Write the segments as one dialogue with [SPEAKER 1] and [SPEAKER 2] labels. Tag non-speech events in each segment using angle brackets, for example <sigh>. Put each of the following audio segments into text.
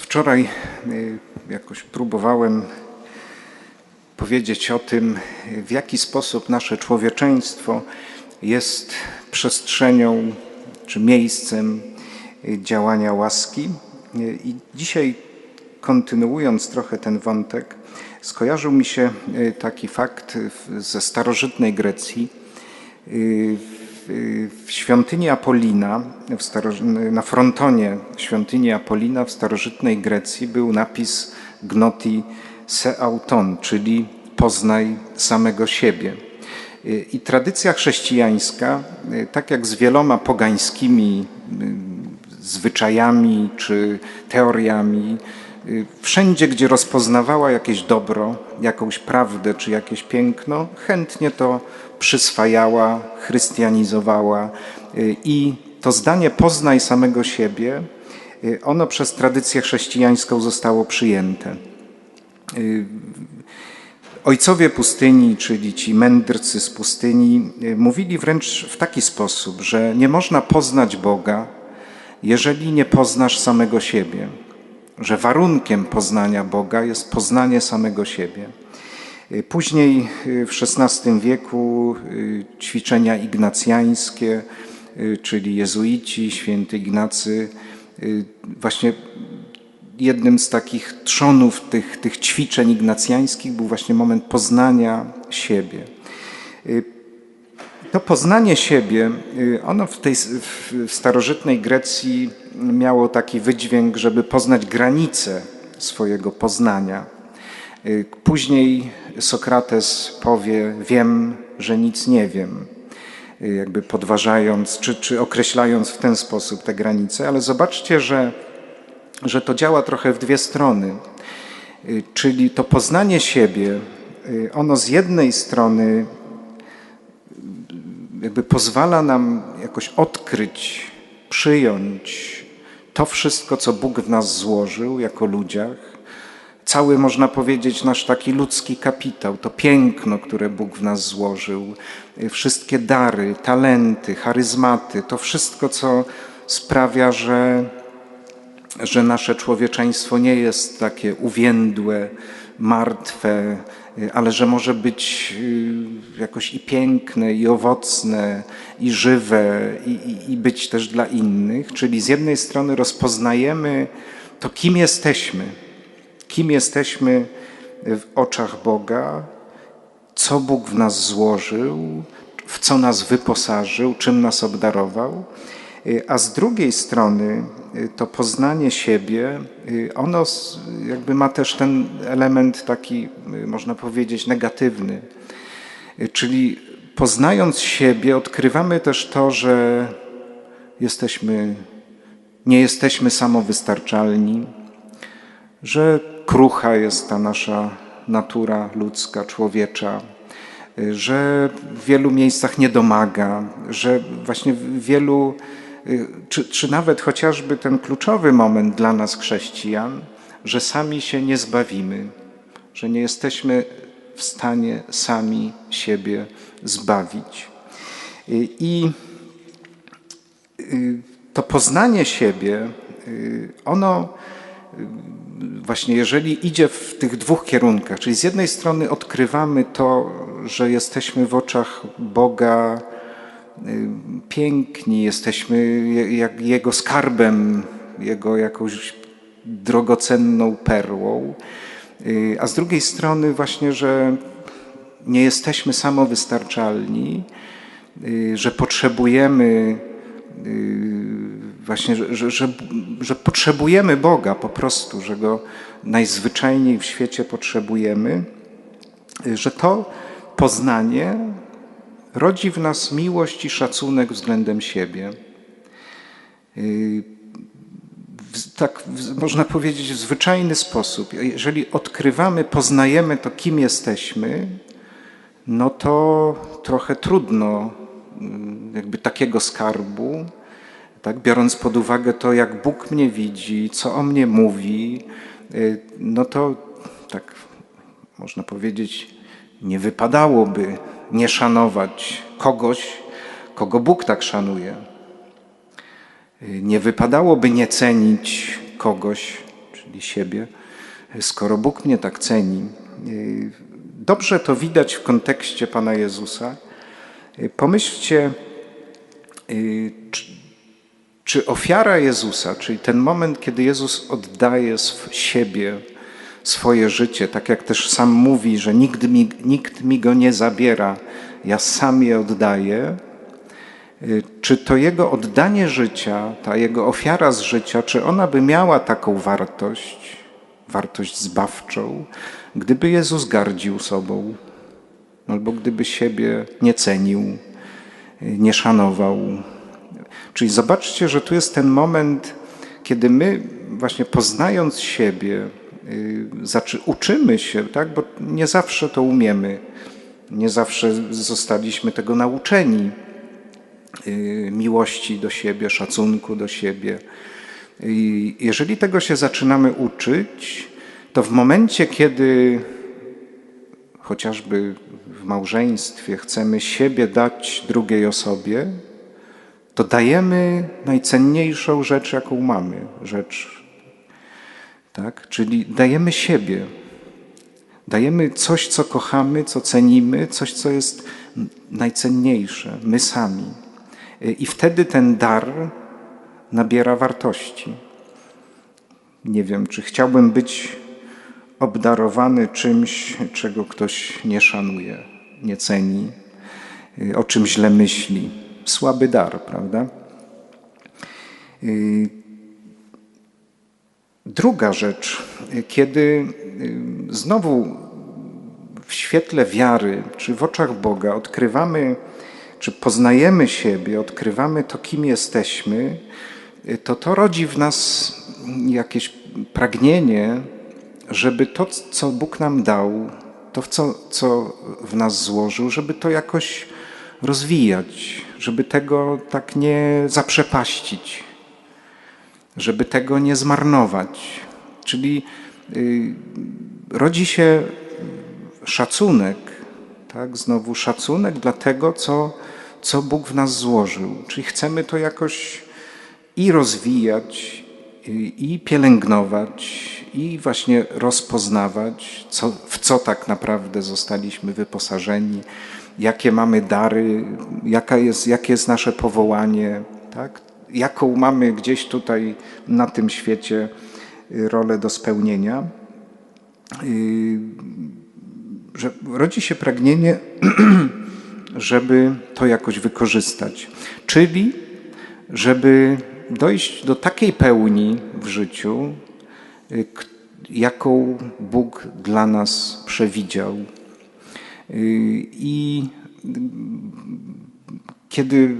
[SPEAKER 1] Wczoraj y, jakoś próbowałem powiedzieć o tym, w jaki sposób nasze człowieczeństwo jest przestrzenią czy miejscem y, działania łaski. Y, I dzisiaj, kontynuując trochę ten wątek, skojarzył mi się taki fakt ze starożytnej Grecji. W świątyni Apolina, na frontonie świątyni Apolina w starożytnej Grecji był napis Gnoti se auton, czyli poznaj samego siebie. I tradycja chrześcijańska, tak jak z wieloma pogańskimi zwyczajami czy teoriami, wszędzie, gdzie rozpoznawała jakieś dobro, jakąś prawdę czy jakieś piękno, chętnie to przyswajała, chrystianizowała i to zdanie poznaj samego siebie, ono przez tradycję chrześcijańską zostało przyjęte. Ojcowie pustyni, czyli ci mędrcy z pustyni, mówili wręcz w taki sposób, że nie można poznać Boga, jeżeli nie poznasz samego siebie, że warunkiem poznania Boga jest poznanie samego siebie. Później w XVI wieku ćwiczenia ignacjańskie, czyli jezuici, święty Ignacy, właśnie jednym z takich trzonów tych, tych ćwiczeń ignacjańskich był właśnie moment poznania siebie. To poznanie siebie, ono w tej w starożytnej Grecji miało taki wydźwięk, żeby poznać granice swojego poznania. Później Sokrates powie: Wiem, że nic nie wiem, jakby podważając czy, czy określając w ten sposób te granice, ale zobaczcie, że, że to działa trochę w dwie strony. Czyli to poznanie siebie, ono z jednej strony jakby pozwala nam jakoś odkryć, przyjąć to wszystko, co Bóg w nas złożył jako ludziach, cały, można powiedzieć, nasz taki ludzki kapitał, to piękno, które Bóg w nas złożył, wszystkie dary, talenty, charyzmaty, to wszystko, co sprawia, że, że nasze człowieczeństwo nie jest takie uwiędłe, martwe, ale że może być y, jakoś i piękne, i owocne, i żywe, i, i, i być też dla innych. Czyli z jednej strony rozpoznajemy to, kim jesteśmy, kim jesteśmy w oczach Boga, co Bóg w nas złożył, w co nas wyposażył, czym nas obdarował. A z drugiej strony to poznanie siebie, ono jakby ma też ten element taki, można powiedzieć, negatywny. Czyli poznając siebie, odkrywamy też to, że jesteśmy, nie jesteśmy samowystarczalni, że krucha jest ta nasza natura ludzka, człowiecza, że w wielu miejscach nie domaga, że właśnie w wielu, czy, czy nawet chociażby ten kluczowy moment dla nas, chrześcijan, że sami się nie zbawimy, że nie jesteśmy w stanie sami siebie zbawić. I to poznanie siebie, ono właśnie jeżeli idzie w tych dwóch kierunkach, czyli z jednej strony odkrywamy to, że jesteśmy w oczach Boga piękni, jesteśmy Jego skarbem, Jego jakąś drogocenną perłą, a z drugiej strony właśnie, że nie jesteśmy samowystarczalni, że potrzebujemy właśnie, że, że, że, że, potrzebujemy Boga po prostu, że Go najzwyczajniej w świecie potrzebujemy, że to poznanie rodzi w nas miłość i szacunek względem siebie. Tak można powiedzieć w zwyczajny sposób. Jeżeli odkrywamy, poznajemy to, kim jesteśmy, no to trochę trudno jakby takiego skarbu, tak, biorąc pod uwagę to, jak Bóg mnie widzi, co o mnie mówi, y, no to tak można powiedzieć, nie wypadałoby nie szanować kogoś, kogo Bóg tak szanuje. Y, nie wypadałoby nie cenić kogoś, czyli siebie, skoro Bóg mnie tak ceni. Dobrze to widać w kontekście Pana Jezusa. Pomyślcie, czy, ofiara Jezusa, czyli ten moment, kiedy Jezus oddaje siebie, swoje życie, tak jak też sam mówi, że nikt mi, nikt mi go nie zabiera, ja sam je oddaję, y, czy to jego oddanie życia, ta jego ofiara z życia, czy ona by miała taką wartość, wartość zbawczą, gdyby Jezus gardził sobą, albo gdyby siebie nie cenił, y, nie szanował. Czyli zobaczcie, że tu jest ten moment, kiedy my, właśnie poznając siebie, y, uczymy się, tak? bo nie zawsze to umiemy, nie zawsze zostaliśmy tego nauczeni y, miłości do siebie, szacunku do siebie. Jeżeli tego się zaczynamy uczyć, to w momencie, kiedy chociażby w małżeństwie chcemy siebie dać drugiej osobie, to dajemy najcenniejszą rzecz, jaką mamy, rzecz, tak? Czyli dajemy siebie. Dajemy coś, co kochamy, co cenimy, coś, co jest najcenniejsze, my sami. I wtedy ten dar nabiera wartości. Nie wiem, czy chciałbym być obdarowany czymś, czego ktoś nie szanuje, nie ceni, o czym źle myśli. Słaby dar, prawda? Druga rzecz, kiedy y, znowu w świetle wiary, czy w oczach Boga odkrywamy, czy poznajemy siebie, odkrywamy to, kim jesteśmy, y, to to rodzi w nas jakieś pragnienie, żeby to, co Bóg nam dał, to, co, co w nas złożył, żeby to jakoś rozwijać, żeby tego tak nie zaprzepaścić żeby tego nie zmarnować. Czyli y, rodzi się szacunek, tak? znowu szacunek dla tego, co, co Bóg w nas złożył. Czyli chcemy to jakoś i rozwijać, i, i pielęgnować, i właśnie rozpoznawać, co, w co tak naprawdę zostaliśmy wyposażeni, jakie mamy dary, jaka jest, jakie jest nasze powołanie. Tak? jaką mamy gdzieś tutaj na tym świecie y, rolę do spełnienia, y, że rodzi się pragnienie, <clears throat> żeby to jakoś wykorzystać. Czyli, żeby dojść do takiej pełni w życiu, y, jaką Bóg dla nas przewidział. I kiedy,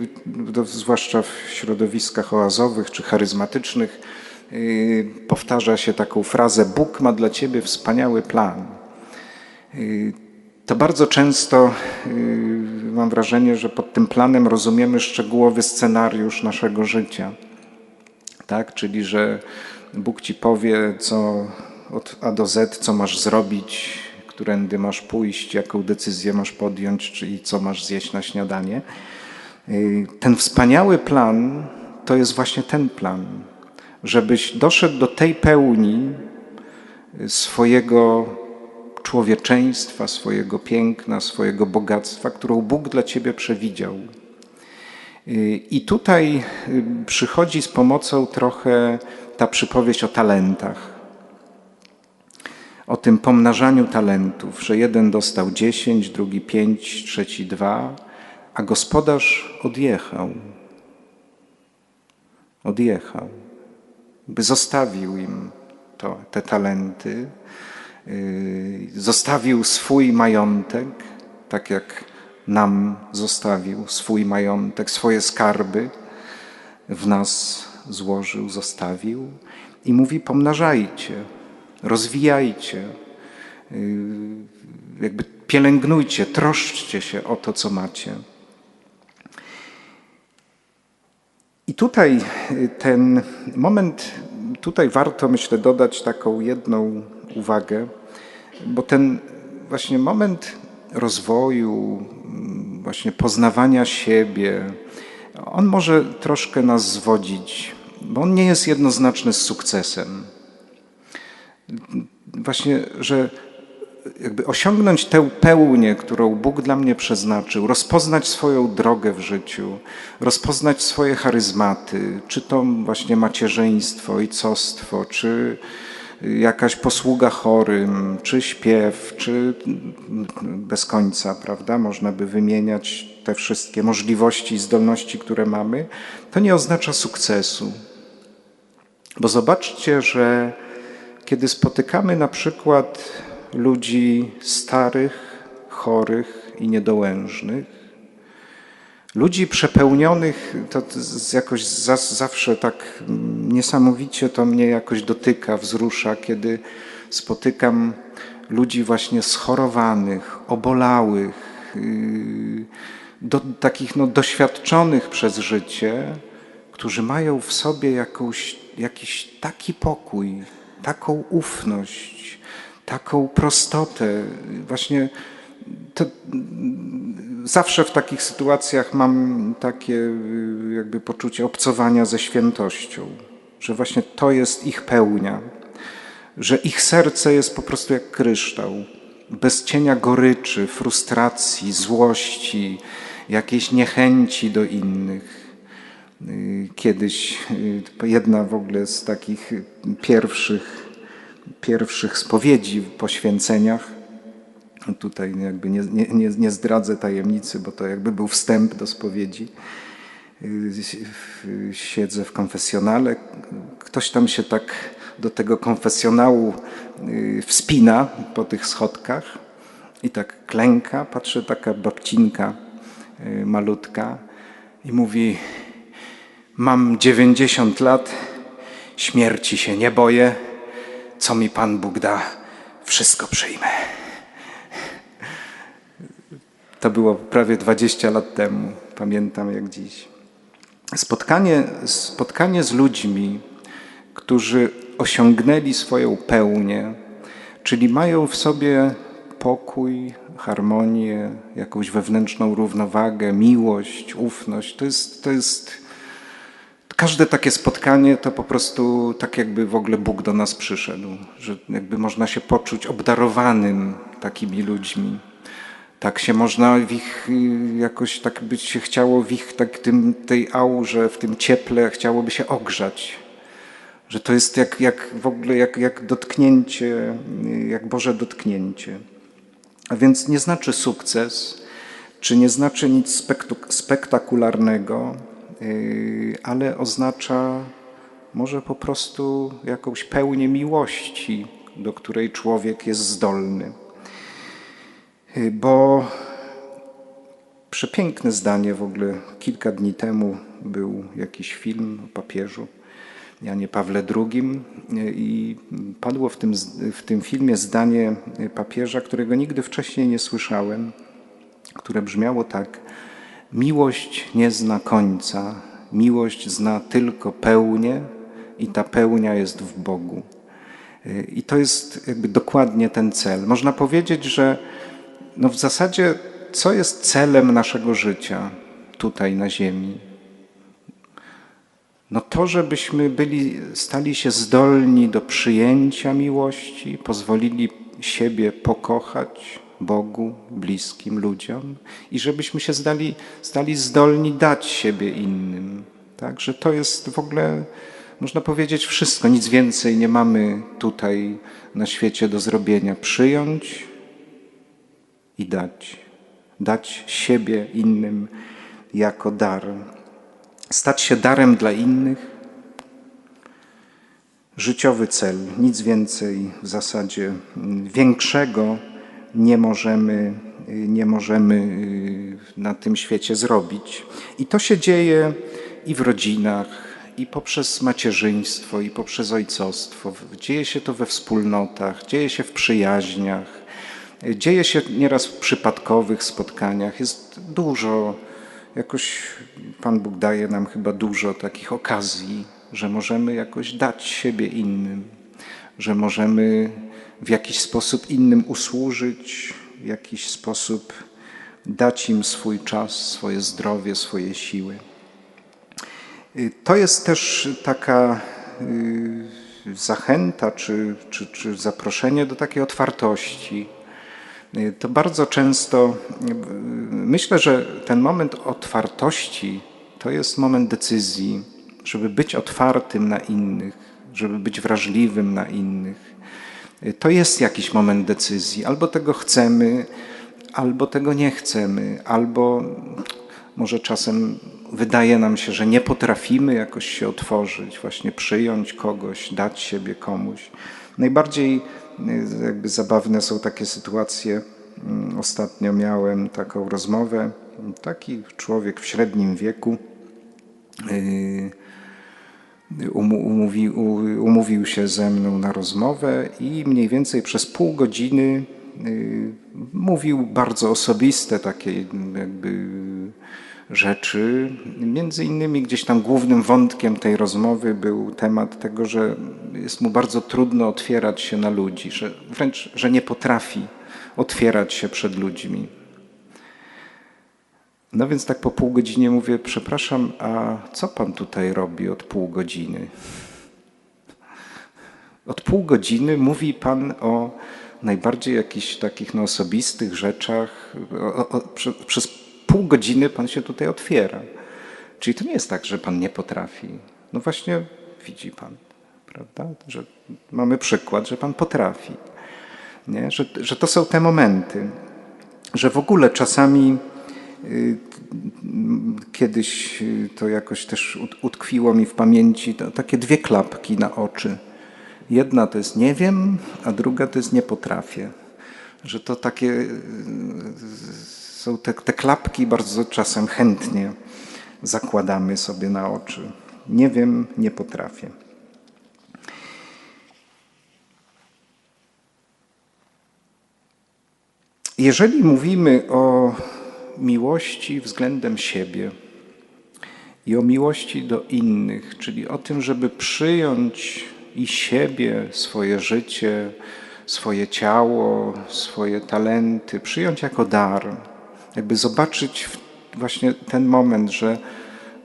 [SPEAKER 1] zwłaszcza w środowiskach oazowych czy charyzmatycznych, y, powtarza się taką frazę: Bóg ma dla ciebie wspaniały plan. Y, to bardzo często y, mam wrażenie, że pod tym planem rozumiemy szczegółowy scenariusz naszego życia. Tak? Czyli, że Bóg ci powie, co od A do Z, co masz zrobić, którędy masz pójść, jaką decyzję masz podjąć, czyli co masz zjeść na śniadanie. Y, ten wspaniały plan to jest właśnie ten plan, żebyś doszedł do tej pełni swojego człowieczeństwa, swojego piękna, swojego bogactwa, którą Bóg dla ciebie przewidział. Y, I tutaj y, przychodzi z pomocą trochę ta przypowieść o talentach. O tym pomnażaniu talentów, że jeden dostał dziesięć, drugi pięć, trzeci dwa a gospodarz odjechał. Odjechał. By zostawił im to, te talenty, yy, zostawił swój majątek, tak jak nam zostawił swój majątek, swoje skarby w nas złożył, zostawił i mówi: pomnażajcie, rozwijajcie, yy, jakby pielęgnujcie, troszczcie się o to, co macie. I tutaj y, ten moment, tutaj warto myślę dodać taką jedną uwagę, bo ten właśnie moment rozwoju, mm, właśnie poznawania siebie, on może troszkę nas zwodzić, bo on nie jest jednoznaczny z sukcesem. Właśnie, że jakby osiągnąć tę pełnię, którą Bóg dla mnie przeznaczył, rozpoznać swoją drogę w życiu, rozpoznać swoje charyzmaty, czy to właśnie macierzyństwo, ojcostwo, czy jakaś posługa chorym, czy śpiew, czy bez końca, prawda? Można by wymieniać te wszystkie możliwości i zdolności, które mamy. To nie oznacza sukcesu. Bo zobaczcie, że kiedy spotykamy na przykład ludzi starych, chorych i niedołężnych, ludzi przepełnionych, to jakoś zawsze tak niesamowicie to mnie jakoś dotyka, wzrusza, kiedy spotykam ludzi właśnie schorowanych, obolałych, yy, do, takich no, doświadczonych przez życie, którzy mają w sobie jakąś, jakiś taki pokój, taką ufność, taką prostotę. Właśnie to, zawsze w takich sytuacjach mam takie y, jakby poczucie obcowania ze świętością, że właśnie to jest ich pełnia, że ich serce jest po prostu jak kryształ, bez cienia goryczy, frustracji, złości, jakiejś niechęci do innych. Y, kiedyś y, jedna w ogóle z takich pierwszych, pierwszych spowiedzi w poświęceniach, tutaj jakby nie, nie, nie zdradzę tajemnicy, bo to jakby był wstęp do spowiedzi. Y, siedzę w konfesjonale, ktoś tam się tak do tego konfesjonału wspina po tych schodkach i tak klęka, patrzę, taka babcinka malutka i mówi Mam 90 lat, śmierci się nie boję, co mi Pan Bóg da, wszystko przyjmę. To było prawie 20 lat temu, pamiętam jak dziś. Spotkanie, spotkanie z ludźmi, którzy osiągnęli swoją pełnię, czyli mają w sobie pokój, harmonię, jakąś wewnętrzną równowagę, miłość, ufność. To jest, to jest każde takie spotkanie to po prostu tak jakby w ogóle Bóg do nas przyszedł, że jakby można się poczuć obdarowanym takimi ludźmi. Tak się można w ich jakoś tak by się chciało w ich tak tym, tej aurze, w tym cieple chciałoby się ogrzać. Że to jest jak, jak w ogóle jak, jak dotknięcie, jak Boże dotknięcie. A więc nie znaczy sukces, czy nie znaczy nic spektakularnego, ale oznacza może po prostu jakąś pełnię miłości, do której człowiek jest zdolny. Yy, bo przepiękne zdanie w ogóle kilka dni temu był jakiś film o papieżu Janie Pawle II i padło w tym, w tym filmie zdanie papieża, którego nigdy wcześniej nie słyszałem, które brzmiało tak: Miłość nie zna końca, miłość zna tylko pełnię i ta pełnia jest w Bogu. I to jest jakby dokładnie ten cel. Można powiedzieć, że no w zasadzie co jest celem naszego życia tutaj na Ziemi? no to, żebyśmy byli, stali się zdolni do przyjęcia miłości, pozwolili siebie pokochać Bogu, bliskim ludziom i żebyśmy się zdali, stali zdolni dać siebie innym. Tak? Że to jest w ogóle, można powiedzieć, wszystko. Nic więcej nie mamy tutaj na świecie do zrobienia. Przyjąć i dać. Dać siebie innym jako dar stać się darem dla innych. Życiowy cel, nic więcej w zasadzie większego nie możemy, nie możemy y, na tym świecie zrobić. I to się dzieje i w rodzinach, i poprzez macierzyństwo, i poprzez ojcostwo. Dzieje się to we wspólnotach, dzieje się w przyjaźniach, dzieje się nieraz w przypadkowych spotkaniach. Jest dużo jakoś Pan Bóg daje nam chyba dużo takich okazji, że możemy jakoś dać siebie innym, że możemy w jakiś sposób innym usłużyć, w jakiś sposób dać im swój czas, swoje zdrowie, swoje siły. Y, to jest też taka y, zachęta czy, czy, czy zaproszenie do takiej otwartości. To bardzo często myślę, że ten moment otwartości to jest moment decyzji, żeby być otwartym na innych, żeby być wrażliwym na innych. To jest jakiś moment decyzji. Albo tego chcemy, albo tego nie chcemy, albo może czasem wydaje nam się, że nie potrafimy jakoś się otworzyć, właśnie przyjąć kogoś, dać siebie komuś. Najbardziej y, jakby zabawne są takie sytuacje. Mm, ostatnio miałem taką rozmowę. Taki człowiek w średnim wieku y, umówił, umówił się ze mną na rozmowę i mniej więcej przez pół godziny y, mówił bardzo osobiste takie jakby rzeczy. Między innymi gdzieś tam głównym wątkiem tej rozmowy był temat tego, że jest mu bardzo trudno otwierać się na ludzi, że wręcz, że nie potrafi otwierać się przed ludźmi. No więc tak po pół godzinie mówię, przepraszam, a co pan tutaj robi od pół godziny? Od pół godziny mówi pan o najbardziej jakichś takich no, osobistych rzeczach. O, o, przez pół godziny Pan się tutaj otwiera. Czyli to nie jest tak, że Pan nie potrafi. No właśnie widzi Pan, prawda? Że mamy przykład, że Pan potrafi. Nie? Że, że to są te momenty, że w ogóle czasami kiedyś y, to jakoś też utkwiło mi w pamięci takie dwie klapki na oczy. Jedna to jest nie wiem, a druga to jest nie potrafię. Że to takie y, są te, te klapki bardzo czasem chętnie zakładamy sobie na oczy. Nie wiem, nie potrafię. Jeżeli mówimy o miłości względem siebie i o miłości do innych, czyli o tym, żeby przyjąć i siebie, swoje życie, swoje ciało, swoje talenty, przyjąć jako dar, jakby zobaczyć właśnie ten moment, że,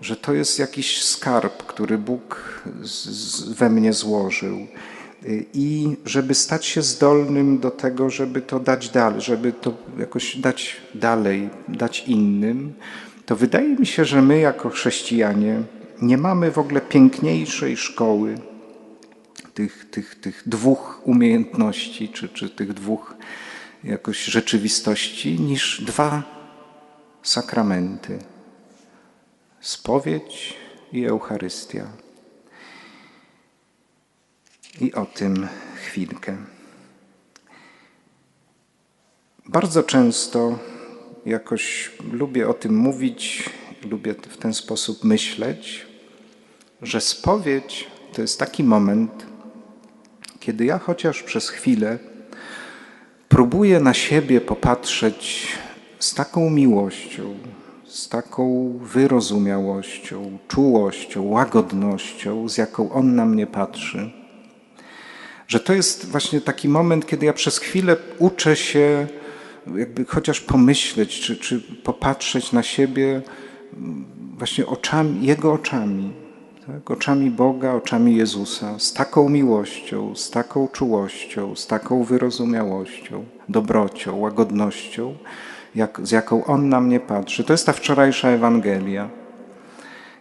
[SPEAKER 1] że to jest jakiś skarb, który Bóg z, we mnie złożył. I żeby stać się zdolnym do tego, żeby to dać dalej, żeby to jakoś dać dalej, dać innym, to wydaje mi się, że my jako chrześcijanie nie mamy w ogóle piękniejszej szkoły tych, tych, tych dwóch umiejętności, czy, czy tych dwóch jakoś rzeczywistości, niż dwa sakramenty, spowiedź i Eucharystia. I o tym chwilkę. Bardzo często jakoś lubię o tym mówić, lubię w ten sposób myśleć, że spowiedź to jest taki moment, kiedy ja chociaż przez chwilę próbuję na siebie popatrzeć z taką miłością, z taką wyrozumiałością, czułością, łagodnością, z jaką On na mnie patrzy, że to jest właśnie taki moment, kiedy ja przez chwilę uczę się, jakby chociaż pomyśleć, czy, czy popatrzeć na siebie właśnie oczami, Jego oczami, tak? oczami Boga, oczami Jezusa, z taką miłością, z taką czułością, z taką wyrozumiałością, dobrocią, łagodnością, jak, z jaką On na mnie patrzy. To jest ta wczorajsza Ewangelia.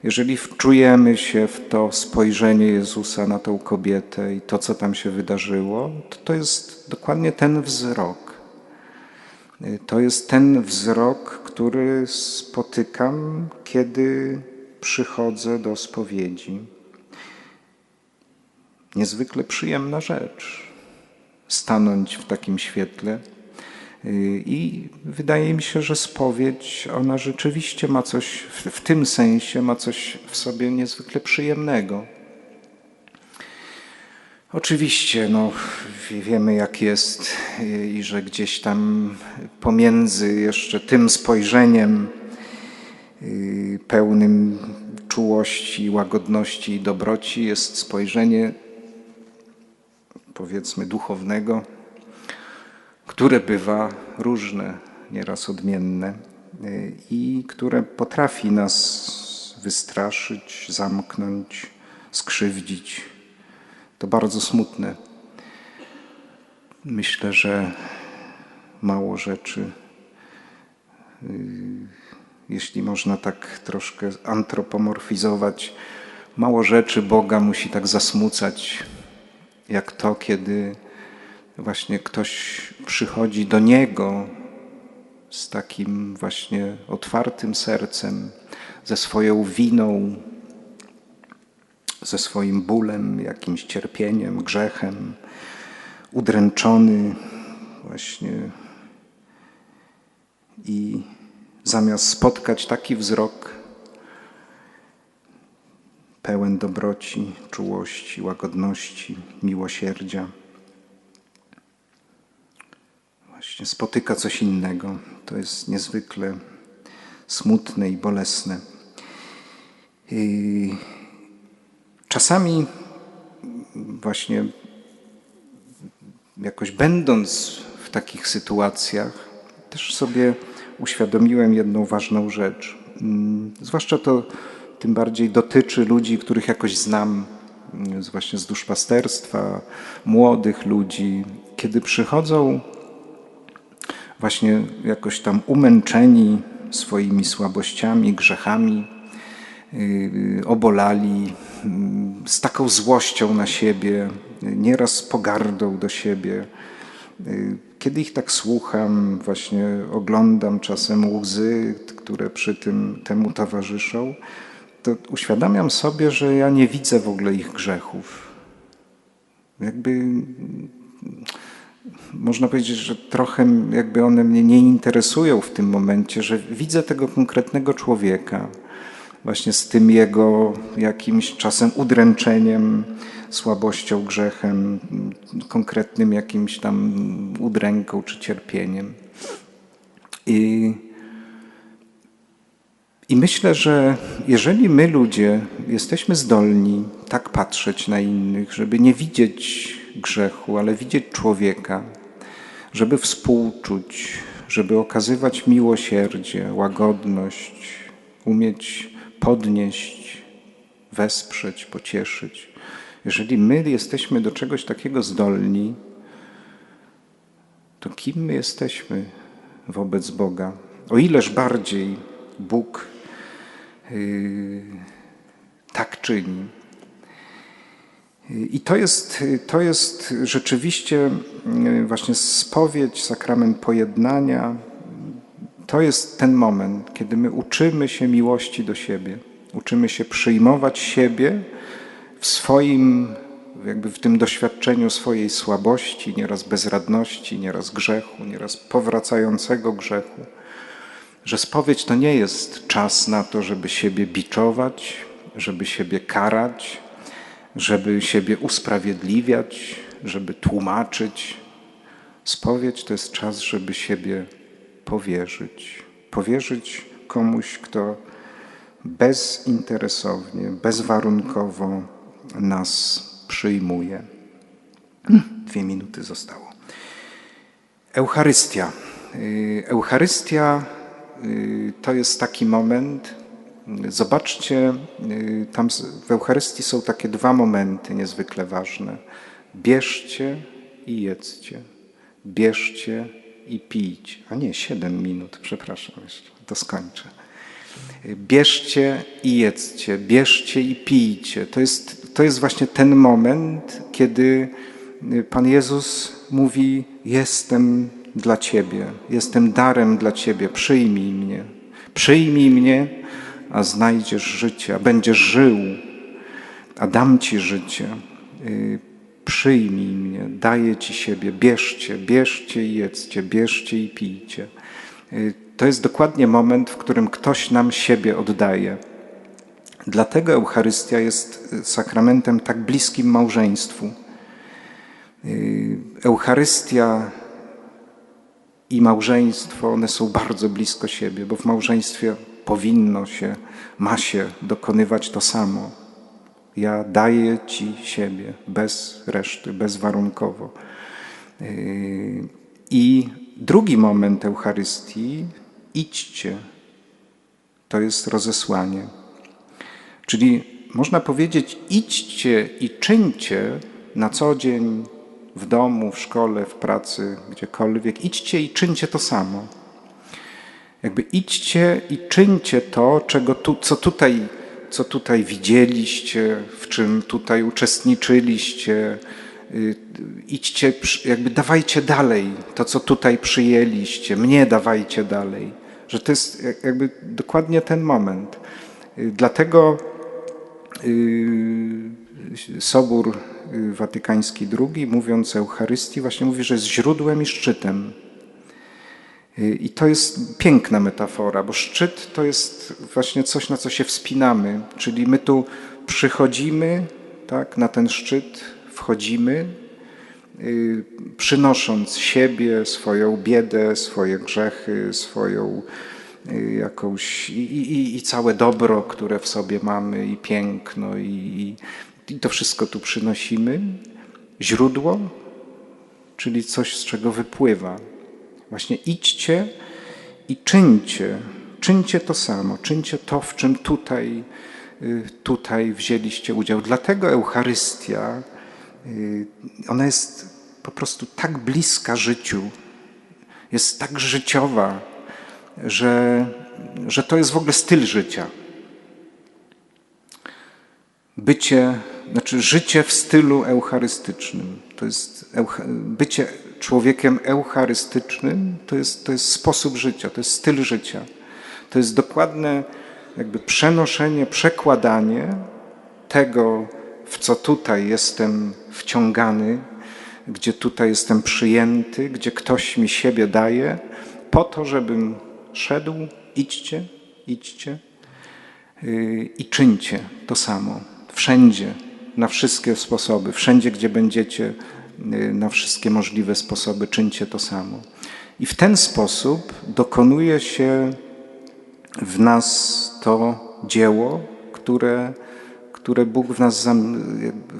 [SPEAKER 1] Jeżeli wczujemy się w to spojrzenie Jezusa na tą kobietę i to, co tam się wydarzyło, to to jest dokładnie ten wzrok. To jest ten wzrok, który spotykam, kiedy przychodzę do spowiedzi. Niezwykle przyjemna rzecz stanąć w takim świetle Y, I wydaje mi się, że spowiedź, ona rzeczywiście ma coś, w tym sensie ma coś w sobie niezwykle przyjemnego. Oczywiście, no, wiemy jak jest y, i że gdzieś tam pomiędzy jeszcze tym spojrzeniem y, pełnym czułości, łagodności i dobroci jest spojrzenie powiedzmy duchownego, które bywa różne, nieraz odmienne y, i które potrafi nas wystraszyć, zamknąć, skrzywdzić, To bardzo smutne. Myślę, że mało rzeczy, y, jeśli można tak troszkę antropomorfizować, mało rzeczy Boga musi tak zasmucać, jak to, kiedy właśnie ktoś przychodzi do Niego z takim właśnie otwartym sercem, ze swoją winą, ze swoim bólem, jakimś cierpieniem, grzechem, udręczony właśnie. I zamiast spotkać taki wzrok pełen dobroci, czułości, łagodności, miłosierdzia, właśnie spotyka coś innego. To jest niezwykle smutne i bolesne. Czasami właśnie jakoś będąc w takich sytuacjach, też sobie uświadomiłem jedną ważną rzecz. Mm, zwłaszcza to tym bardziej dotyczy ludzi, których jakoś znam, mm, właśnie z duszpasterstwa, młodych ludzi, kiedy przychodzą właśnie jakoś tam umęczeni swoimi słabościami, grzechami, yy, obolali, mm, z taką złością na siebie, nieraz z pogardą do siebie. Yy, kiedy ich tak słucham, właśnie oglądam czasem łzy, które przy tym temu towarzyszą, to uświadamiam sobie, że ja nie widzę w ogóle ich grzechów. Jakby można powiedzieć, że trochę jakby one mnie nie interesują w tym momencie, że widzę tego konkretnego człowieka, właśnie z tym jego jakimś czasem udręczeniem, słabością, grzechem, konkretnym jakimś tam udręką czy cierpieniem. I, I myślę, że jeżeli my ludzie jesteśmy zdolni tak patrzeć na innych, żeby nie widzieć grzechu, ale widzieć człowieka, żeby współczuć, żeby okazywać miłosierdzie, łagodność, umieć podnieść, wesprzeć, pocieszyć. Jeżeli my jesteśmy do czegoś takiego zdolni, to kim my jesteśmy wobec Boga? O ileż bardziej Bóg yy, tak czyni. I to jest, to jest rzeczywiście yy, właśnie spowiedź, sakrament pojednania. To jest ten moment, kiedy my uczymy się miłości do siebie, uczymy się przyjmować siebie w swoim, jakby w tym doświadczeniu swojej słabości, nieraz bezradności, nieraz grzechu, nieraz powracającego grzechu. Że spowiedź to nie jest czas na to, żeby siebie biczować, żeby siebie karać, żeby siebie usprawiedliwiać, żeby tłumaczyć. Spowiedź to jest czas, żeby siebie powierzyć. Powierzyć komuś, kto bezinteresownie, bezwarunkowo nas przyjmuje. Dwie minuty zostało. Eucharystia. Y, Eucharystia y, to jest taki moment. Zobaczcie, y, tam w Eucharystii są takie dwa momenty niezwykle ważne. Bierzcie i jedzcie. Bierzcie i pijcie. A nie, siedem minut, przepraszam jeszcze, to skończę. Bierzcie i jedzcie, bierzcie i pijcie. To jest, to jest właśnie ten moment, kiedy Pan Jezus mówi: Jestem dla Ciebie, jestem darem dla Ciebie, przyjmij mnie. Przyjmij mnie, a znajdziesz życie, a będziesz żył, a dam Ci życie. Y, przyjmij mnie, daję Ci siebie, bierzcie, bierzcie i jedzcie, bierzcie i pijcie. Y, to jest dokładnie moment, w którym ktoś nam siebie oddaje. Dlatego Eucharystia jest sakramentem tak bliskim małżeństwu. Y, Eucharystia i małżeństwo, one są bardzo blisko siebie, bo w małżeństwie powinno się, ma się dokonywać to samo. Ja daję Ci siebie bez reszty, bezwarunkowo. Y, I drugi moment Eucharystii idźcie. To jest rozesłanie. Czyli można powiedzieć, idźcie i czyńcie, na co dzień, w domu, w szkole, w pracy, gdziekolwiek. Idźcie i czyńcie to samo. Jakby idźcie i czyńcie to, czego tu, co, tutaj, co tutaj widzieliście, w czym tutaj uczestniczyliście. Y, idźcie, jakby dawajcie dalej to, co tutaj przyjęliście. Mnie dawajcie dalej. Że to jest jakby dokładnie ten moment. Y, dlatego y, Sobór Watykański II, mówiąc o Eucharystii, właśnie mówi, że jest źródłem i szczytem. I to jest piękna metafora, bo szczyt to jest właśnie coś, na co się wspinamy, czyli my tu przychodzimy tak, na ten szczyt, wchodzimy, yy, przynosząc siebie, swoją biedę, swoje grzechy, swoją yy, jakąś i, i, i, całe dobro, które w sobie mamy, i piękno, i, i to wszystko tu przynosimy. Źródło, czyli coś, z czego wypływa Właśnie idźcie i czyńcie, czyńcie to samo, czyńcie to, w czym tutaj, y, tutaj wzięliście udział. Dlatego Eucharystia, y, ona jest po prostu tak bliska życiu, jest tak życiowa, że, że to jest w ogóle styl życia. Bycie, znaczy życie w stylu eucharystycznym. To jest bycie człowiekiem eucharystycznym to jest, to jest sposób życia, to jest styl życia. To jest dokładne jakby przenoszenie, przekładanie tego, w co tutaj jestem wciągany, gdzie tutaj jestem przyjęty, gdzie ktoś mi siebie daje, po to, żebym szedł, idźcie, idźcie yy, i czyńcie to samo. Wszędzie, na wszystkie sposoby, wszędzie, gdzie będziecie na wszystkie możliwe sposoby czyńcie to samo. I w ten sposób dokonuje się w nas to dzieło, które, które, Bóg, w nas,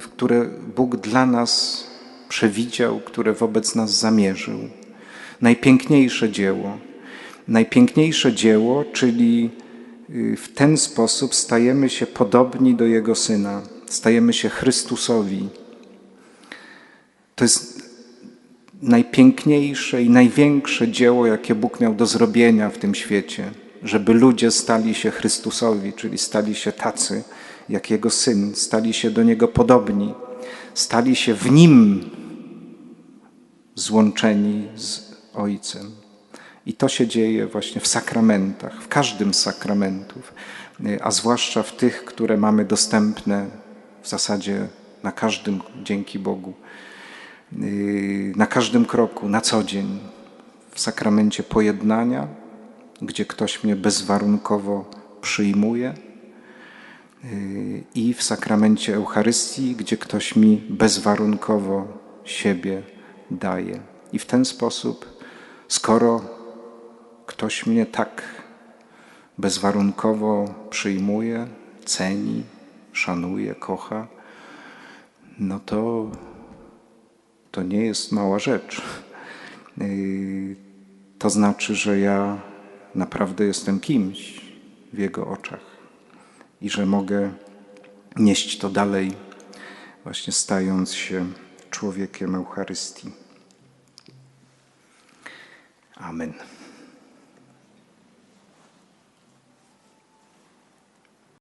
[SPEAKER 1] które Bóg dla nas przewidział, które wobec nas zamierzył. Najpiękniejsze dzieło. Najpiękniejsze dzieło, czyli y, w ten sposób stajemy się podobni do Jego Syna, stajemy się Chrystusowi. To jest najpiękniejsze i największe dzieło, jakie Bóg miał do zrobienia w tym świecie, żeby ludzie stali się Chrystusowi, czyli stali się tacy, jak Jego Syn, stali się do Niego podobni, stali się w Nim złączeni z Ojcem. I to się dzieje właśnie w sakramentach, w każdym z sakramentów, a zwłaszcza w tych, które mamy dostępne w zasadzie na każdym dzięki Bogu na każdym kroku, na co dzień, w sakramencie pojednania, gdzie ktoś mnie bezwarunkowo przyjmuje, i w sakramencie Eucharystii, gdzie ktoś mi bezwarunkowo siebie daje. I w ten sposób, skoro ktoś mnie tak bezwarunkowo przyjmuje, ceni, szanuje, kocha, no to to nie jest mała rzecz. Yy, to znaczy, że ja naprawdę jestem kimś w Jego oczach i że mogę nieść to dalej, właśnie stając się człowiekiem Eucharystii. Amen.